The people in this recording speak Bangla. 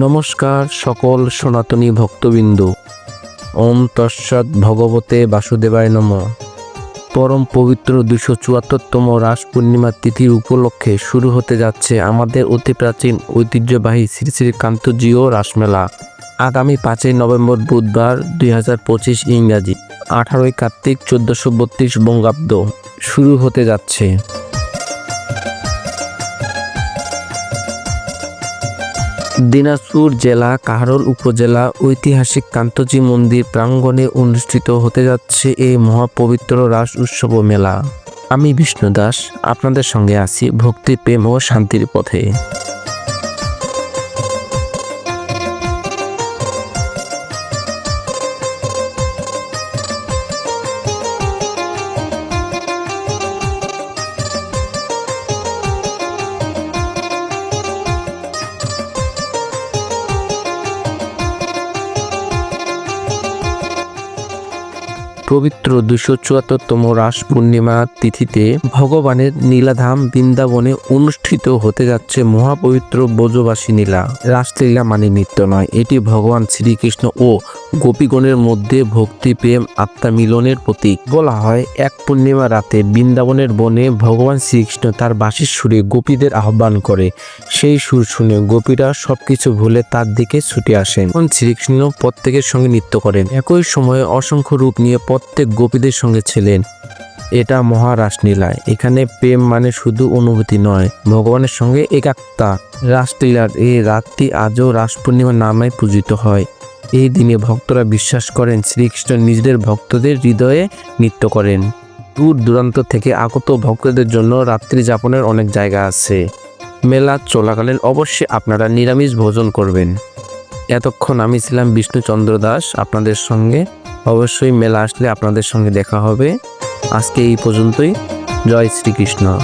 নমস্কার সকল সনাতনী ভক্তবৃন্দ। ওম তৎসৎ ভগবতে বাসুদেবায় নম। পরম পবিত্র দুশো চুয়াত্তরতম রাস পূর্ণিমার তিথির উপলক্ষে শুরু হতে যাচ্ছে আমাদের অতি প্রাচীন ঐতিহ্যবাহী শ্রী শ্রী কান্তজিও রাসমেলা। আগামী পাঁচই নভেম্বর বুধবার দুই হাজার পঁচিশ ইংরাজি, আঠারোই কার্তিক চোদ্দোশো বত্রিশ বঙ্গাব্দ। শুরু হতে যাচ্ছে। দিনাজপুর জেলা, কাহারোল উপজেলা, ঐতিহাসিক কান্তজি মন্দির প্রাঙ্গণে অনুষ্ঠিত হতে যাচ্ছে এই মহাপবিত্র রাস উৎসব মেলা। আমি বিষ্ণু দাস, আপনাদের সঙ্গে আছি ভক্তি, প্রেম ও শান্তির পথে। পবিত্র দুশো চুয়াত্তরতম রাস পূর্ণিমা তিথিতে ভগবানের নীলাধাম বৃন্দাবনে অনুষ্ঠিত হতে যাচ্ছে মহাপবিত্র ব্রজবাসী নীলা। রাসলীলা মানে নৃত্য নয়, এটি ভগবান শ্রীকৃষ্ণ ও গোপীগণের মধ্যে ভক্তি, প্রেম, আত্মা মিলনের প্রতীক। বলা হয়, এক পূর্ণিমা রাতে বৃন্দাবনের বনে ভগবান শ্রীকৃষ্ণ তার বাঁশির সুরে গোপীদের আহ্বান করে। সেই সুর শুনে গোপীরা সবকিছু ভুলে তার দিকে ছুটে আসেন। তখন শ্রীকৃষ্ণ প্রত্যেকের সঙ্গে নৃত্য করেন। একই সময়ে অসংখ্য রূপ নিয়ে প্রত্যেক গোপীদের সঙ্গে ছিলেন। এটা মহারাসলীলা এখানে প্রেম মানে শুধু অনুভূতি নয়, ভগবানের সঙ্গে একাত্মা। রাসলীলার এই রাতটি আজও রাস পূর্ণিমা নামে পূজিত হয়। এই দিনে ভক্তরা বিশ্বাস করেন শ্রীকৃষ্ণ নিজেদের ভক্তদের হৃদয়ে নৃত্য করেন। দূর দূরান্ত থেকে আগত ভক্তদের জন্য রাত্রি যাপনের অনেক জায়গা আছে। মেলা চলাকালীন অবশ্যই আপনারা নিরামিষ ভোজন করবেন। এতক্ষণ আমি ছিলাম বিষ্ণুচন্দ্র দাস, আপনাদের সঙ্গে। অবশ্যই মেলা আসলে আপনাদের সঙ্গে দেখা হবে। আজকে এই পর্যন্তই। জয় শ্রীকৃষ্ণ।